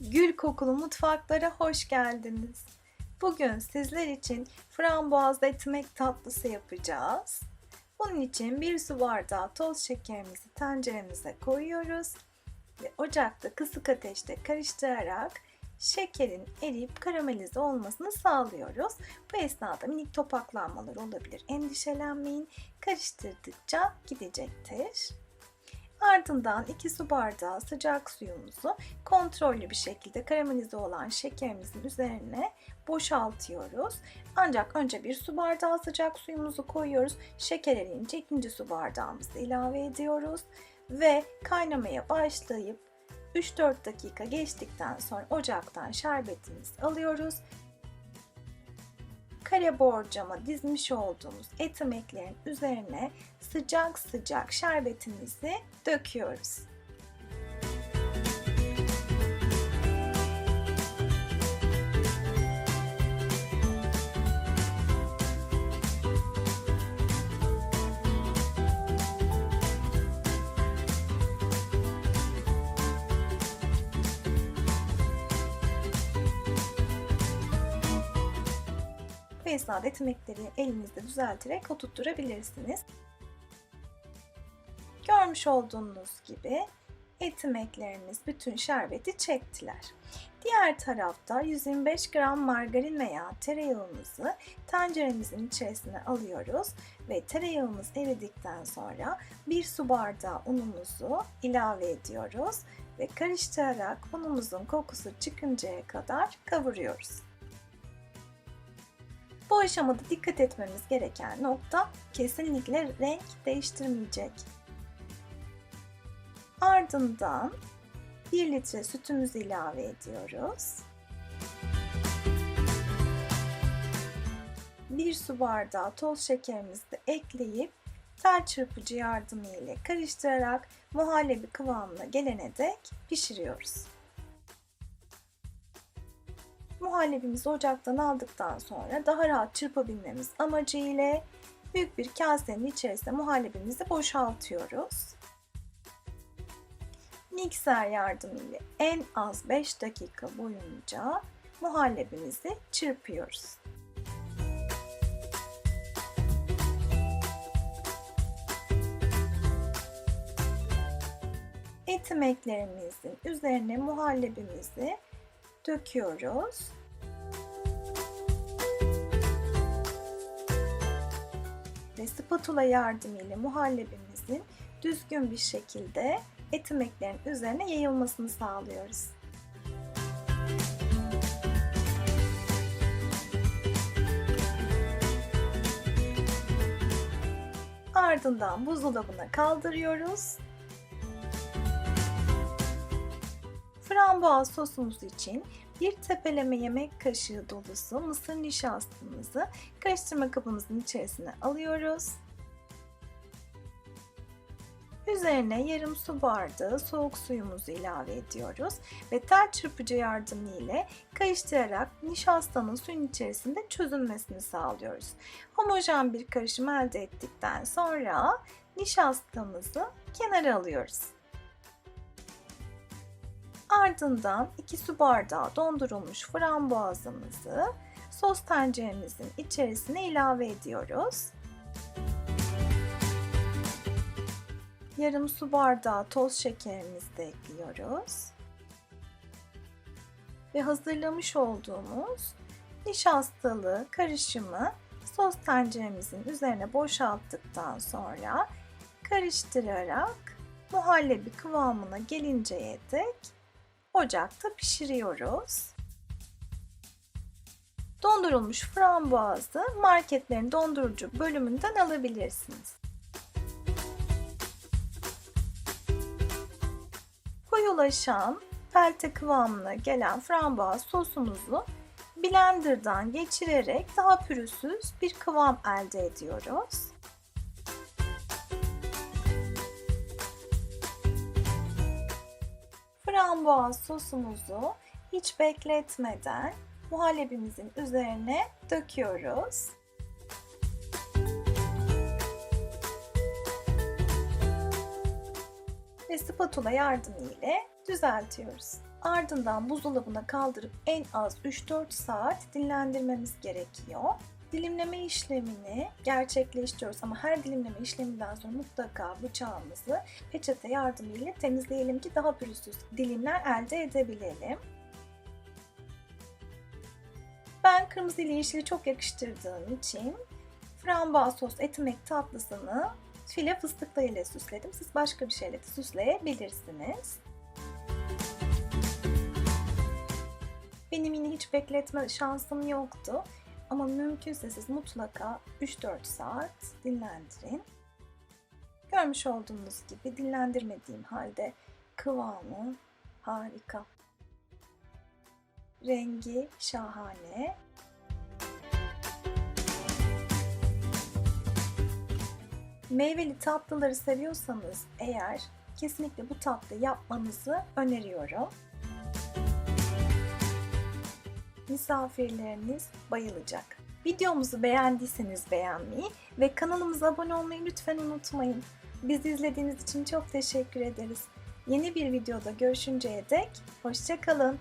Gül kokulu mutfaklara hoş geldiniz. Bugün sizler için frambuazlı ekmek tatlısı yapacağız. Bunun için bir su bardağı toz şekerimizi tenceremize koyuyoruz ve ocakta kısık ateşte karıştırarak şekerin eriyip karamelize olmasını sağlıyoruz. Bu esnada minik topaklanmalar olabilir. Endişelenmeyin. Karıştırdıkça gidecektir. Ardından 2 su bardağı sıcak suyumuzu kontrollü bir şekilde karamelize olan şekerimizin üzerine boşaltıyoruz. Ancak önce bir su bardağı sıcak suyumuzu koyuyoruz. Şeker eriyince ikinci su bardağımızı ilave ediyoruz. Ve kaynamaya başlayıp 3-4 dakika geçtikten sonra ocaktan şerbetimizi alıyoruz. Kare borcama dizmiş olduğumuz etimeklerin üzerine sıcak sıcak şerbetimizi döküyoruz. Bu esnada etimekleri elinizde düzelterek oturtturabilirsiniz. Görmüş olduğunuz gibi etimeklerimiz bütün şerbeti çektiler. Diğer tarafta 125 gram margarin veya tereyağımızı tenceremizin içerisine alıyoruz ve tereyağımız eridikten sonra bir su bardağı unumuzu ilave ediyoruz ve karıştırarak unumuzun kokusu çıkıncaya kadar kavuruyoruz. Bu aşamada dikkat etmemiz gereken nokta kesinlikle renk değiştirmeyecek. Ardından 1 litre sütümüzü ilave ediyoruz. 1 su bardağı toz şekerimizi de ekleyip tel çırpıcı yardımı ile karıştırarak muhallebi kıvamına gelene dek pişiriyoruz. Muhallebimizi ocaktan aldıktan sonra daha rahat çırpabilmemiz amacıyla büyük bir kasenin içerisine muhallebimizi boşaltıyoruz. Mikser yardımıyla en az 5 dakika boyunca muhallebimizi çırpıyoruz. Etimeklerimizin üzerine muhallebimizi döküyoruz. Ve spatula yardımıyla muhallebimizin düzgün bir şekilde etimeklerin üzerine yayılmasını sağlıyoruz. Ardından buzdolabına kaldırıyoruz. Frambuaz sosumuz için bir tepeleme yemek kaşığı dolusu mısır nişastamızı karıştırma kabımızın içerisine alıyoruz. Üzerine yarım su bardağı soğuk suyumuzu ilave ediyoruz ve tel çırpıcı yardımı ile karıştırarak nişastanın suyun içerisinde çözünmesini sağlıyoruz. Homojen bir karışım elde ettikten sonra nişastamızı kenara alıyoruz. Ardından 2 su bardağı dondurulmuş frambuazımızı sos tenceremizin içerisine ilave ediyoruz. Yarım su bardağı toz şekerimizi de ekliyoruz. Ve hazırlamış olduğumuz nişastalı karışımı sos tenceremizin üzerine boşalttıktan sonra karıştırarak muhallebi kıvamına gelinceye dek ocakta pişiriyoruz. Dondurulmuş frambuazı marketlerin dondurucu bölümünden alabilirsiniz. Koyulaşan pelte kıvamına gelen frambuaz sosumuzu blenderdan geçirerek daha pürüzsüz bir kıvam elde ediyoruz. Frambuaz sosumuzu hiç bekletmeden muhallebimizin üzerine döküyoruz. Ve spatula yardımı ile düzeltiyoruz. Ardından buzdolabına kaldırıp en az 3-4 saat dinlendirmemiz gerekiyor. Dilimleme işlemini gerçekleştiriyoruz ama her dilimleme işleminden sonra mutlaka bıçağımızı peçete yardımıyla temizleyelim ki daha pürüzsüz dilimler elde edebilelim. Ben kırmızı ile yeşili çok yakıştırdığım için frambuaz sos etimek tatlısını file fıstıklarıyla süsledim. Siz başka bir şeyle de süsleyebilirsiniz. Benim yine hiç bekletme şansım yoktu. Ama mümkünse siz mutlaka 3-4 saat dinlendirin. Görmüş olduğunuz gibi dinlendirmediğim halde kıvamı harika. Rengi şahane. Meyveli tatlıları seviyorsanız eğer kesinlikle bu tatlıyı yapmanızı öneriyorum. Misafirleriniz bayılacak. Videomuzu beğendiyseniz beğenmeyi ve kanalımıza abone olmayı lütfen unutmayın. Bizi izlediğiniz için çok teşekkür ederiz. Yeni bir videoda görüşünceye dek hoşçakalın.